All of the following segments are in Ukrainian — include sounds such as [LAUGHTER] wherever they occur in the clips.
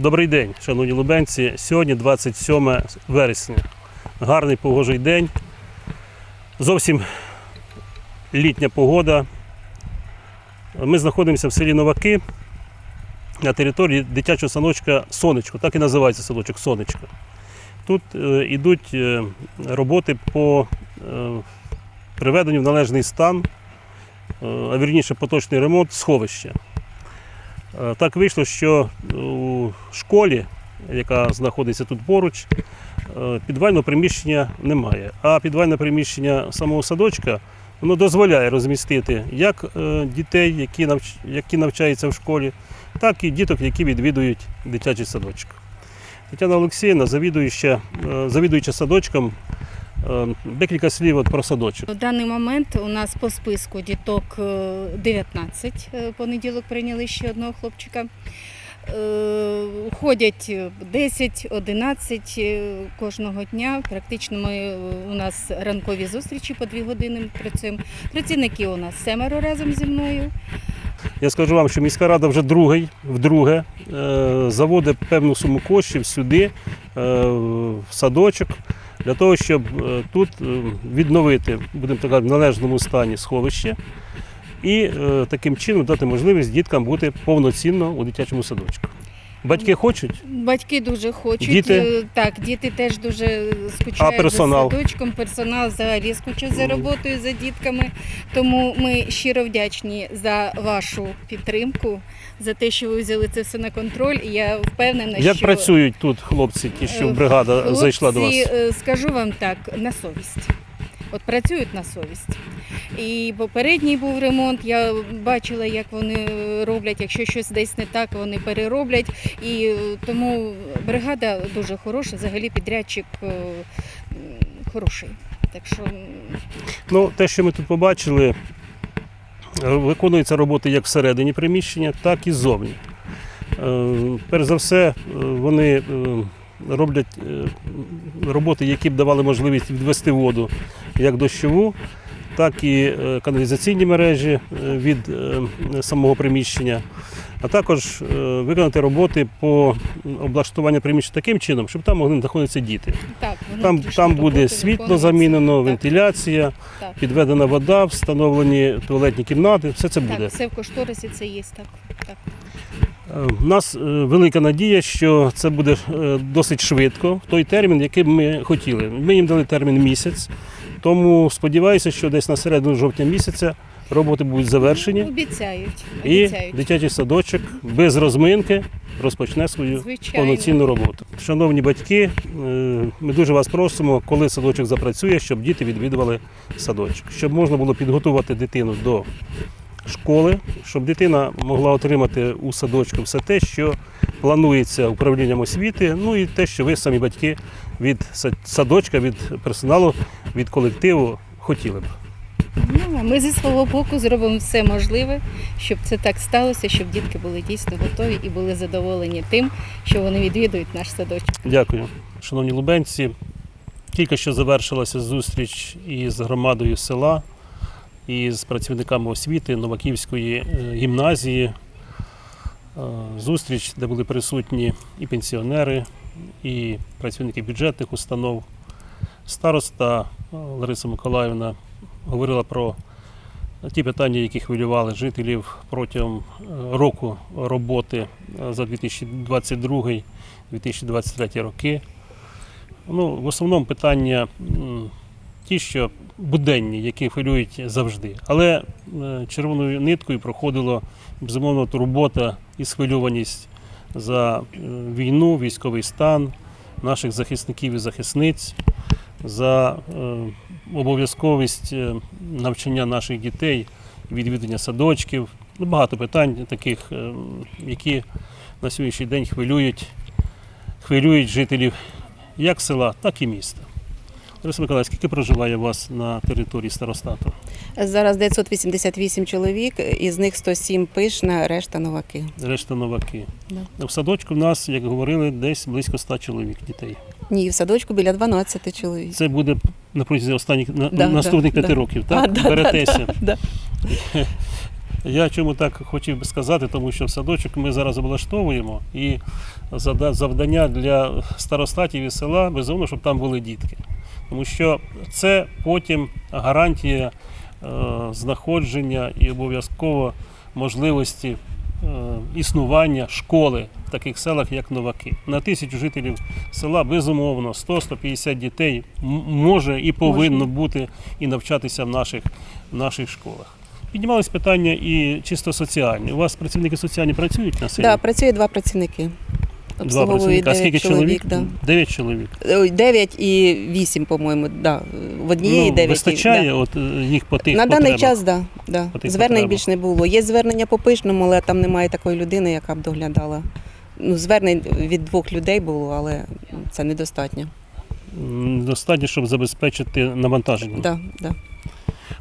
Добрий день, шановні лубенці. Сьогодні 27 вересня. Гарний погожий день. Зовсім літня погода. Ми знаходимося в селі Новаки на території дитячого садочка Сонечко. Так і називається садочок Сонечко. Тут е, йдуть е, роботи по е, приведенню в належний стан, е, а вірніше поточний ремонт сховища. Е, Так вийшло, що у школі, яка знаходиться тут поруч, е, підвального приміщення немає. А підвальне приміщення самого садочка воно дозволяє розмістити як е, дітей, які, які навчаються в школі, так і діток, які відвідують дитячий садочок. Тетяна Олексіївна, завідуюча, е, завідуюча садочком, декілька слів от про садочок. В даний момент у нас по списку діток е, 19. Е, Понеділок прийняли ще одного хлопчика. Е, Ходять 10-11 е, кожного дня. Практично ми, е, у нас ранкові зустрічі по дві години працюємо. Працівники у нас семеро разом зі мною. Я скажу вам, що міська рада вже другий, вдруге заводить певну суму коштів сюди, в садочок, для того, щоб тут відновити, будемо так в належному стані сховище і е, таким чином дати можливість діткам бути повноцінно у дитячому садочку. Батьки хочуть? Батьки дуже хочуть. Діти? Е, Так, діти теж дуже скучають А персонал? за садочком. Персонал взагалі скучив за роботою, за дітками. Тому ми щиро вдячні за вашу підтримку, за те, що ви взяли це все на контроль. Я впевнена, Як що працюють тут хлопці, ті, що Е, бригада хлопці, зайшла до вас? Скажу вам так, на совість. От працюють на совість. І попередній був ремонт. Я бачила, як вони роблять. Якщо щось десь не так, вони перероблять. І е, тому бригада дуже хороша, взагалі підрядчик е, хороший. Так що Ну, те, що ми тут побачили, е, виконуються роботи як всередині приміщення, так і ззовні. Перш за все, вони роблять е, роботи, які б давали можливість відвести воду як дощову, так і е, каналізаційні мережі е, від самого приміщення, а також виконати роботи по облаштуванню приміщення таким чином, щоб там могли знаходитися діти. так, Там, там буде світло замінено, Так, вентиляція, Так. підведена вода, встановлені туалетні кімнати. Все це буде. Так, все в кошторисі це є. Так, так. У нас е, велика надія, що це буде е, досить швидко, в той термін, який б ми хотіли. Ми їм дали термін місяць, тому сподіваюся, що десь на середину жовтня місяця роботи будуть завершені. Обіцяють. І дитячий садочок без розминки розпочне свою Звичайно. повноцінну роботу. Шановні батьки, е, ми дуже вас просимо, коли садочок запрацює, щоб діти відвідували садочок, щоб можна було підготувати дитину до школи, щоб дитина могла отримати у садочку все те, що планується управлінням освіти, ну і те, що ви самі батьки від садочка, від персоналу, від колективу хотіли б. Ну, а ми зі свого боку зробимо все можливе, щоб це так сталося, щоб дітки були дійсно готові і були задоволені тим, що вони відвідують наш садочок. Дякую. Шановні лубенці, тільки що завершилася зустріч із громадою села і з працівниками освіти Новаківської е, гімназії. Е, Зустріч, де були присутні і пенсіонери, і працівники бюджетних установ. Староста е, Лариса Миколаївна говорила про ті питання, які хвилювали жителів протягом року роботи за 2022-2023 роки. Ну, в основному питання ті, що буденні, які хвилюють завжди. Але е, червоною ниткою проходила безумовно турбота і схвильованість за е, війну, військовий стан наших захисників і захисниць, за е, обов'язковість навчання наших дітей, відвідання садочків. Ну, багато питань таких, які на сьогоднішній день хвилюють, хвилюють жителів як села, так і міста. Лариса Миколаївна, скільки проживає у вас на території старостату? Зараз 988 чоловік, із них 107 пишна, решта новаки. Решта новаки. Да. В садочку в нас, як говорили, десь близько 100 чоловік дітей. Ні, в садочку біля 12 чоловік. Це буде на протязі останніх на, Да, наступних п'яти да. років, так? А, да, Беретеся. Да. [LAUGHS] Я чому так хотів би сказати, тому що в садочок ми зараз облаштовуємо і завдання для старостатів і села, безумовно, щоб там були дітки. Тому що це потім гарантія е, знаходження і обов'язково можливості е, існування школи в таких селах, як Новаки. На тисячу жителів села, безумовно, 100-150 дітей може і повинно бути і навчатися в наших, в наших школах. Піднімались питання і чисто соціальні. У вас працівники соціальні працюють на селі? Да, працює два працівники. Два Обслуговує працівника. А скільки чоловік. чоловік? Да. Дев'ять чоловік. Ой, 9 і 8, по-моєму. Да. В однієї ну, 9. вистачає от, е, їх по тих На даний потребах? час, да, да. Звернень більш не було. Є звернення по пишному, але там немає такої людини, яка б доглядала. Ну, звернень від двох людей було, але це недостатньо. Достатньо, щоб забезпечити навантаження. Да, да.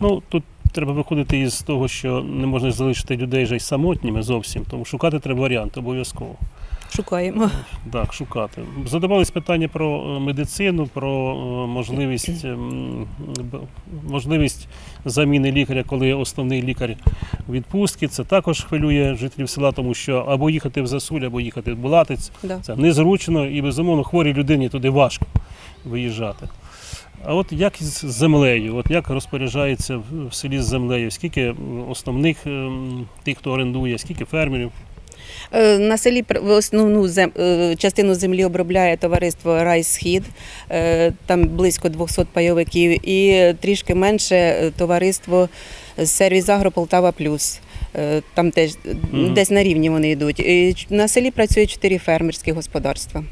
Ну тут треба виходити із того, що не можна залишити людей же й самотніми зовсім, тому шукати треба варіант обов'язково. Шукаємо. Так, шукати. Задавались питання про е, медицину, про е, можливість, ем, можливість заміни лікаря, коли основний лікар у відпустці. Це також хвилює жителів села, тому що або їхати в Засуль, або їхати в Булатець. Да. Це незручно і, безумовно, хворій людині туди важко виїжджати. А от як з землею, от як розпоряджається в в селі з землею? Скільки основних ем, тих, хто орендує, скільки фермерів? Е, На селі основну зем... е, частину землі обробляє товариство Райсхід, е, там близько 200 пайовиків, і трішки менше товариство Сервіс Агро Полтава Плюс. Там теж Мгм. десь на рівні вони йдуть. І на селі працює чотири фермерські господарства.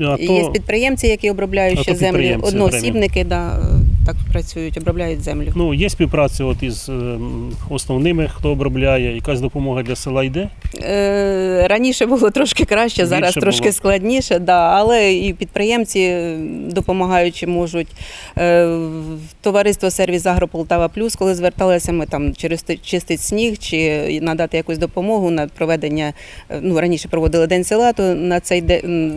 А І Є підприємці, які обробляють А ще землю. Одноосібники да, так працюють, обробляють землю. Ну, є співпраця от із ем, основними, хто обробляє, якась допомога для села йде. Е, Раніше було трошки краще, зараз трошки було. складніше, да, але і підприємці е, допомагаючи можуть. Е, Товариство Сервіс Агро Полтава Плюс, коли зверталися, ми там через ти- чистить сніг чи надати якусь допомогу на проведення. е, Ну раніше проводили день села, то на цей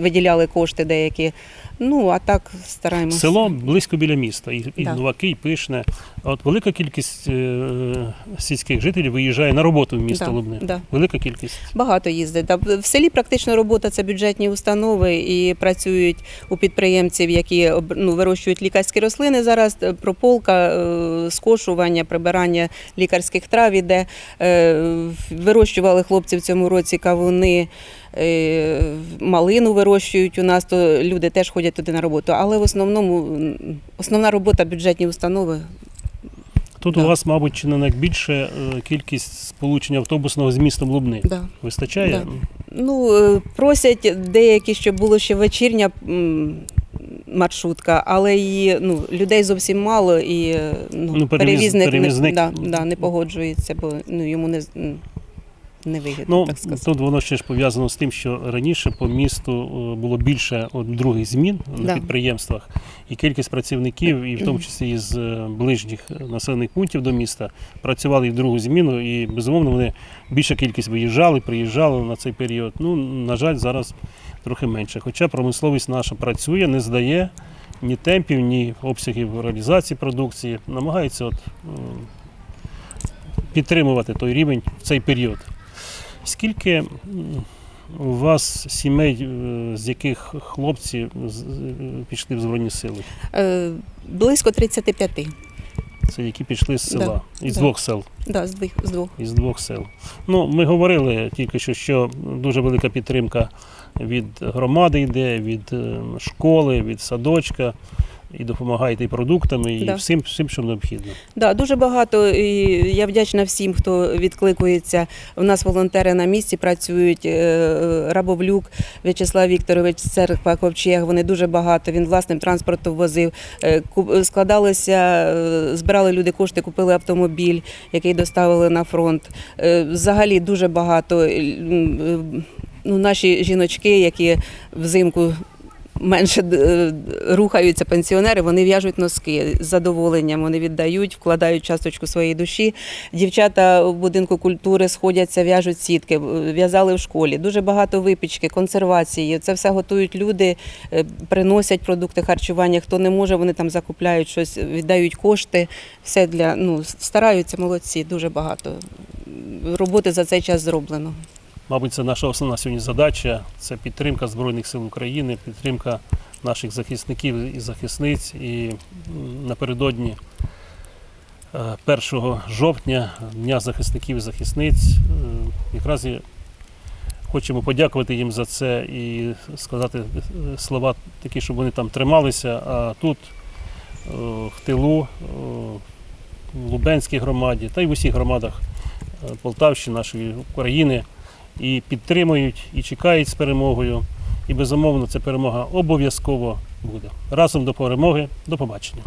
виділяли кошти деякі. Ну а так стараємося. Село близько біля міста, і, і Да. Новаки, і Пишне. От велика кількість е, сільських жителів виїжджає на роботу в місто Да, Лубни. да. Велика кількість. Багато їздить. Да. В селі практично робота це бюджетні установи і працюють у підприємців, які об- ну, вирощують лікарські рослини. Зараз е, прополка, е, скошування, прибирання лікарських трав іде. Е, Вирощували хлопці в цьому році кавуни. Е, Малину вирощують у нас, то люди теж ходять туди на роботу. Але в основному основна робота бюджетні установи. Тут Да. у вас, мабуть, чи не найбільше е, кількість сполучення автобусного з містом Лубни. Да. Вистачає? Да. Ну, е, просять деякі, щоб було ще вечірня маршрутка, але її ну, людей зовсім мало і ну, Ну, перевіз- перевізник, перевізник. Не, да, да, не погоджується, бо ну, йому не, з- м, не вигідно, Ну, так сказати. тут воно ще ж пов'язано з тим, що раніше по місту е, було більше от, других змін на Да. підприємствах, і кількість працівників, і в тому числі із е, ближніх е, населених пунктів до міста, працювали і в другу зміну, і безумовно вони більша кількість виїжджали, приїжджали на цей період. Ну, на жаль, зараз трохи менше. Хоча промисловість наша працює, не здає ні темпів, ні обсягів реалізації продукції, намагається от, підтримувати той рівень в цей період. Скільки у вас сімей, е, з яких хлопці пішли в Збройні сили? Е, близько 35, Це які пішли з села, із да. двох сел. да, з, двох, з двох. Із двох сел. Ну, ми говорили тільки що, що дуже велика підтримка від громади йде, від е, школи, від садочка. І допомагаєте і продуктами, і Да. всім, всім, що необхідно. Да, дуже багато. І я вдячна всім, хто відкликується. У нас волонтери на місці працюють. Е, Рабовлюк В'ячеслав Вікторович, церква Ковчег. Вони дуже багато. Він власним транспортом возив. Е, ку- Складалися, е, збирали люди кошти, купили автомобіль, який доставили на фронт. Е, Взагалі дуже багато. Е, м, е, Ну, наші жіночки, які взимку менше е, рухаються пенсіонери, вони в'яжуть носки з задоволенням. Вони віддають, вкладають часточку своєї душі. Дівчата в будинку культури сходяться, в'яжуть сітки, е, в'язали в школі. Дуже багато випічки, консервації. Це все готують люди, е, приносять продукти харчування. Хто не може, вони там закупляють щось, віддають кошти. Все для ну стараються молодці, дуже багато роботи за цей час зроблено. Мабуть, це наша основна сьогодні задача це підтримка Збройних сил України, підтримка наших захисників і захисниць. І напередодні е, 1 жовтня, Дня захисників і захисниць, е, якраз хочемо подякувати їм за це і сказати е, слова такі, щоб вони там трималися. А тут, е, в тилу, е, в Лубенській громаді та й в усіх громадах е, Полтавщини, нашої України і підтримують, і чекають з перемогою. І безумовно, ця перемога обов'язково буде. Разом до перемоги. До побачення.